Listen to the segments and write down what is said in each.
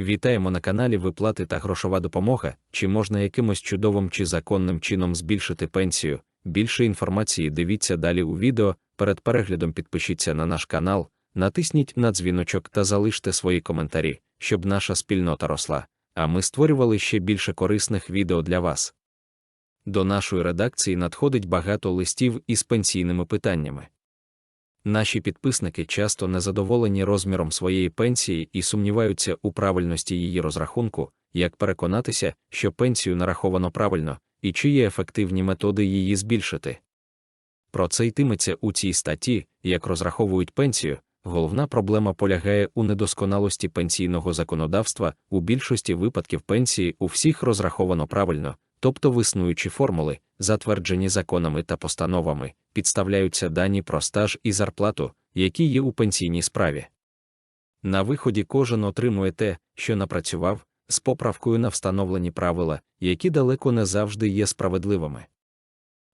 Вітаємо на каналі Виплати та грошова допомога. Чи можна якимось чудовим чи законним чином збільшити пенсію? Більше інформації дивіться далі у відео. Перед переглядом підпишіться на наш канал, натисніть на дзвіночок та залиште свої коментарі, щоб наша спільнота росла, а ми створювали ще більше корисних відео для вас. До нашої редакції надходить багато листів із пенсійними питаннями. Наші підписники часто незадоволені розміром своєї пенсії і сумніваються у правильності її розрахунку, як переконатися, що пенсію нараховано правильно, і чи є ефективні методи її збільшити. Про це йтиметься у цій статті, як розраховують пенсію. Головна проблема полягає у недосконалості пенсійного законодавства, у більшості випадків пенсії у всіх розраховано правильно, тобто виснуючі формули, затверджені законами та постановами, підставляються дані про стаж і зарплату, які є у пенсійній справі. На виході кожен отримує те, що напрацював, з поправкою на встановлені правила, які далеко не завжди є справедливими.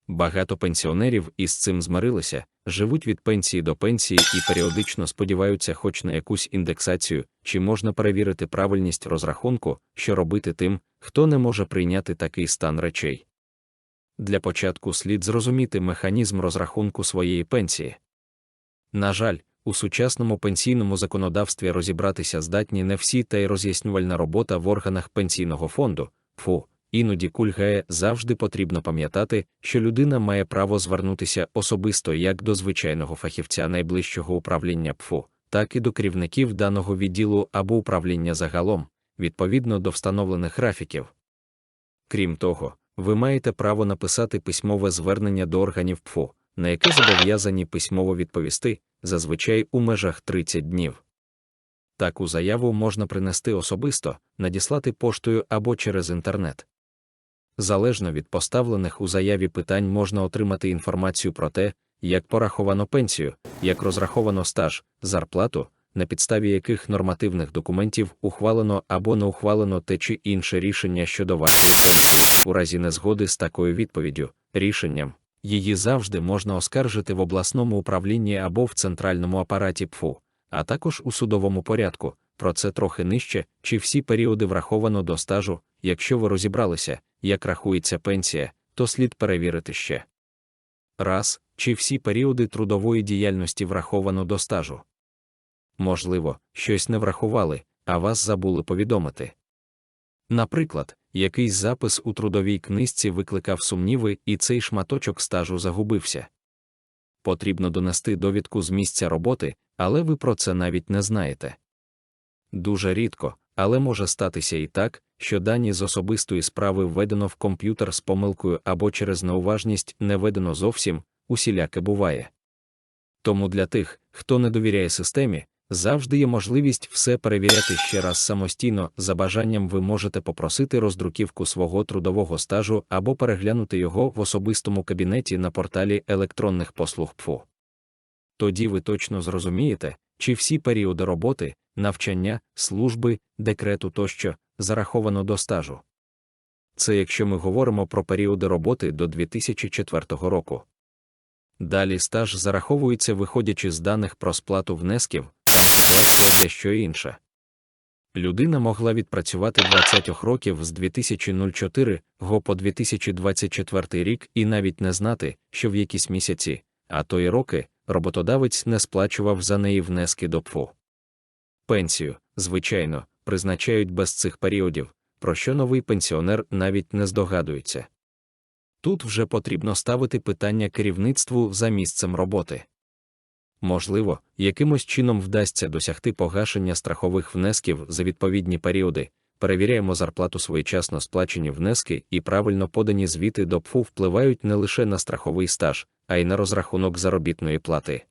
Багато пенсіонерів із цим змирилися, живуть від пенсії до пенсії і періодично сподіваються хоч на якусь індексацію, чи можна перевірити правильність розрахунку, що робити тим, хто не може прийняти такий стан речей. Для початку слід зрозуміти механізм розрахунку своєї пенсії. На жаль, у сучасному пенсійному законодавстві розібратися здатні не всі та й роз'яснювальна робота в органах пенсійного фонду, ФУ, іноді кульгає, завжди потрібно пам'ятати, що людина має право звернутися особисто як до звичайного фахівця найближчого управління ПФУ, так і до керівників даного відділу або управління загалом, відповідно до встановлених графіків. Крім того, ви маєте право написати письмове звернення до органів ПФУ, на яке зобов'язані письмово відповісти, зазвичай у межах 30 днів. Таку заяву можна принести особисто, надіслати поштою або через інтернет. Залежно від поставлених у заяві питань можна отримати інформацію про те, як пораховано пенсію, як розраховано стаж, зарплату, на підставі яких нормативних документів ухвалено або не ухвалено те чи інше рішення щодо вашої пенсії. У разі незгоди з такою відповіддю, рішенням, її завжди можна оскаржити в обласному управлінні або в центральному апараті ПФУ, а також у судовому порядку. Про це трохи нижче, чи всі періоди враховано до стажу, якщо ви розібралися, як рахується пенсія, то слід перевірити ще раз, чи всі періоди трудової діяльності враховано до стажу. Можливо, щось не врахували, а вас забули повідомити. Наприклад, якийсь запис у трудовій книжці викликав сумніви, і цей шматочок стажу загубився. Потрібно донести довідку з місця роботи, але ви про це навіть не знаєте. Дуже рідко, але може статися і так, що дані з особистої справи введено в комп'ютер з помилкою або через неуважність не введено зовсім, усіляке буває. Тому для тих, хто не довіряє системі, завжди є можливість все перевіряти ще раз самостійно, за бажанням ви можете попросити роздруківку свого трудового стажу або переглянути його в особистому кабінеті на порталі електронних послуг ПФУ. Тоді ви точно зрозумієте, чи всі періоди роботи, навчання, служби, декрету тощо зараховано до стажу. Це якщо ми говоримо про періоди роботи до 2004 року. Далі стаж зараховується, виходячи з даних про сплату внесків, там ситуація дещо інша. Людина могла відпрацювати 20 років з 2004 го по 2024 рік і навіть не знати, що в якісь місяці, а то й роки, роботодавець не сплачував за неї внески до ПФУ. Пенсію, звичайно, призначають без цих періодів, про що новий пенсіонер навіть не здогадується. Тут вже потрібно ставити питання керівництву за місцем роботи. Можливо, якимось чином вдасться досягти погашення страхових внесків за відповідні періоди, перевіряємо зарплату своєчасно сплачені внески і правильно подані звіти до ПФУ впливають не лише на страховий стаж, а й на розрахунок заробітної плати.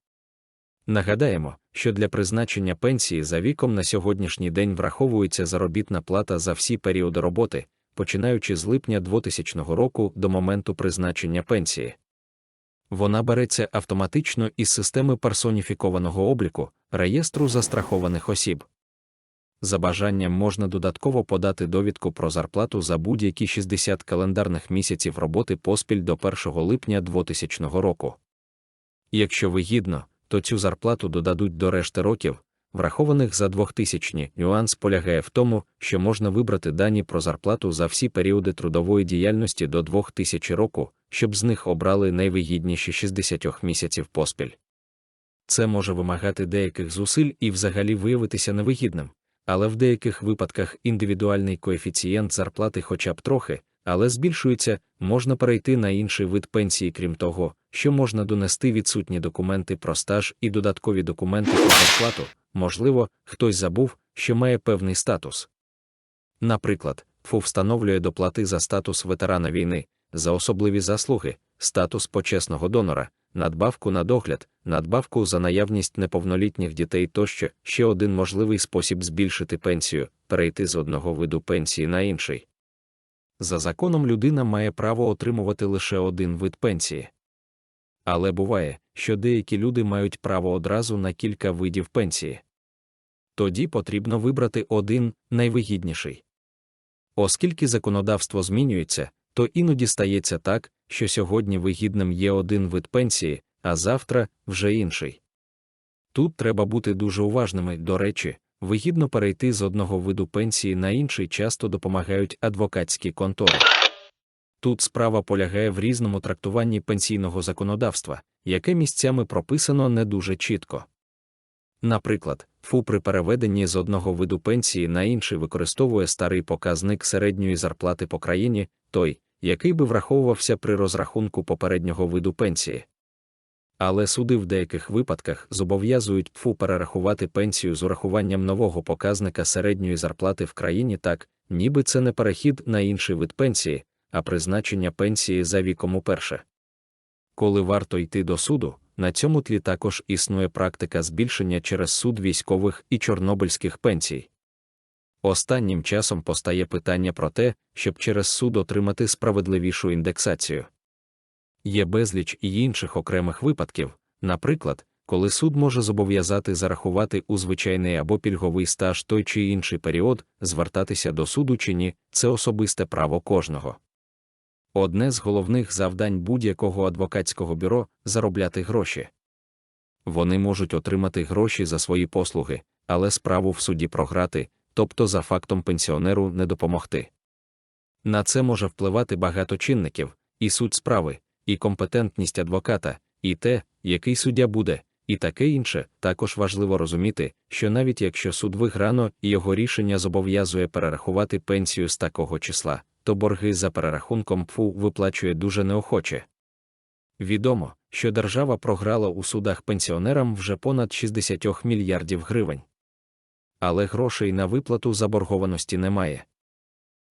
Нагадаємо, що для призначення пенсії за віком на сьогоднішній день враховується заробітна плата за всі періоди роботи, починаючи з липня 2000 року до моменту призначення пенсії. Вона береться автоматично із системи персоніфікованого обліку, реєстру застрахованих осіб. За бажанням можна додатково подати довідку про зарплату за будь-які 60 календарних місяців роботи поспіль до 1 липня 2000 року. Якщо вигідно, то цю зарплату додадуть до решти років, врахованих за 2000 Нюанс полягає в тому, що можна вибрати дані про зарплату за всі періоди трудової діяльності до 2000 року, щоб з них обрали найвигідніші 60 місяців поспіль. Це може вимагати деяких зусиль і взагалі виявитися невигідним, але в деяких випадках індивідуальний коефіцієнт зарплати хоча б трохи, але збільшується, можна перейти на інший вид пенсії, крім того, що можна донести відсутні документи про стаж і додаткові документи про зарплату, можливо, хтось забув, що має певний статус. Наприклад, ФУ встановлює доплати за статус ветерана війни, за особливі заслуги, статус почесного донора, надбавку на догляд, надбавку за наявність неповнолітніх дітей тощо ще один можливий спосіб збільшити пенсію, перейти з одного виду пенсії на інший. За законом людина має право отримувати лише один вид пенсії. Але буває, що деякі люди мають право одразу на кілька видів пенсії. Тоді потрібно вибрати один найвигідніший. Оскільки законодавство змінюється, то іноді стається так, що сьогодні вигідним є один вид пенсії, а завтра вже інший. Тут треба бути дуже уважними, до речі, вигідно перейти з одного виду пенсії на інший часто допомагають адвокатські контори. Тут справа полягає в різному трактуванні пенсійного законодавства, яке місцями прописано не дуже чітко. Наприклад, ФУ при переведенні з одного виду пенсії на інший використовує старий показник середньої зарплати по країні, той, який би враховувався при розрахунку попереднього виду пенсії. Але суди в деяких випадках зобов'язують ПФУ перерахувати пенсію з урахуванням нового показника середньої зарплати в країні так, ніби це не перехід на інший вид пенсії, а призначення пенсії за віком уперше. Коли варто йти до суду, на цьому тлі також існує практика збільшення через суд військових і чорнобильських пенсій. Останнім часом постає питання про те, щоб через суд отримати справедливішу індексацію. Є безліч і інших окремих випадків, наприклад, коли суд може зобов'язати зарахувати у звичайний або пільговий стаж той чи інший період, звертатися до суду чи ні, це особисте право кожного. Одне з головних завдань будь-якого адвокатського бюро заробляти гроші. Вони можуть отримати гроші за свої послуги, але справу в суді програти, тобто за фактом пенсіонеру не допомогти. На це може впливати багато чинників, і суть справи, і компетентність адвоката, і те, який суддя буде, і таке інше. Також важливо розуміти, що навіть якщо суд виграно і його рішення зобов'язує перерахувати пенсію з такого числа, то борги за перерахунком ПФУ виплачує дуже неохоче. Відомо, що держава програла у судах пенсіонерам вже понад 60 мільярдів гривень. Але грошей на виплату заборгованості немає.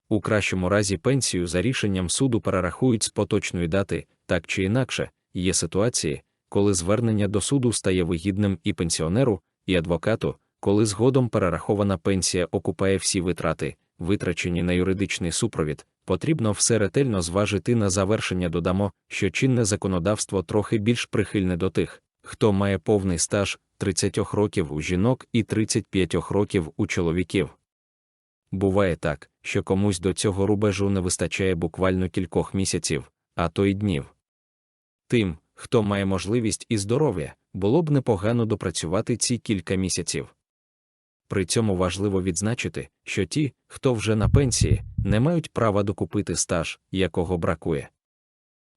У кращому разі пенсію за рішенням суду перерахують з поточної дати, так чи інакше, є ситуації, коли звернення до суду стає вигідним і пенсіонеру, і адвокату, коли згодом перерахована пенсія окупає всі витрати, витрачені на юридичний супровід, потрібно все ретельно зважити на завершення додамо, що чинне законодавство трохи більш прихильне до тих, хто має повний стаж 30 років у жінок і 35 років у чоловіків. Буває так, що комусь до цього рубежу не вистачає буквально кількох місяців, а то й днів. Тим, хто має можливість і здоров'я, було б непогано допрацювати ці кілька місяців. При цьому важливо відзначити, що ті, хто вже на пенсії, не мають права докупити стаж, якого бракує.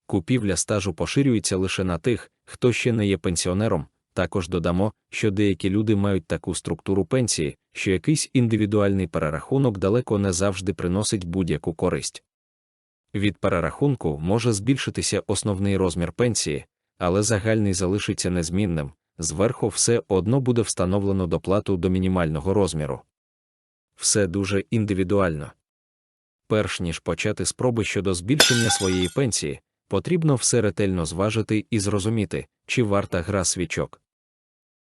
Купівля стажу поширюється лише на тих, хто ще не є пенсіонером. Також додамо, що деякі люди мають таку структуру пенсії, що якийсь індивідуальний перерахунок далеко не завжди приносить будь-яку користь. Від перерахунку може збільшитися основний розмір пенсії, але загальний залишиться незмінним, зверху все одно буде встановлено доплату до мінімального розміру. Все дуже індивідуально. Перш ніж почати спроби щодо збільшення своєї пенсії, потрібно все ретельно зважити і зрозуміти, чи варта гра свічок.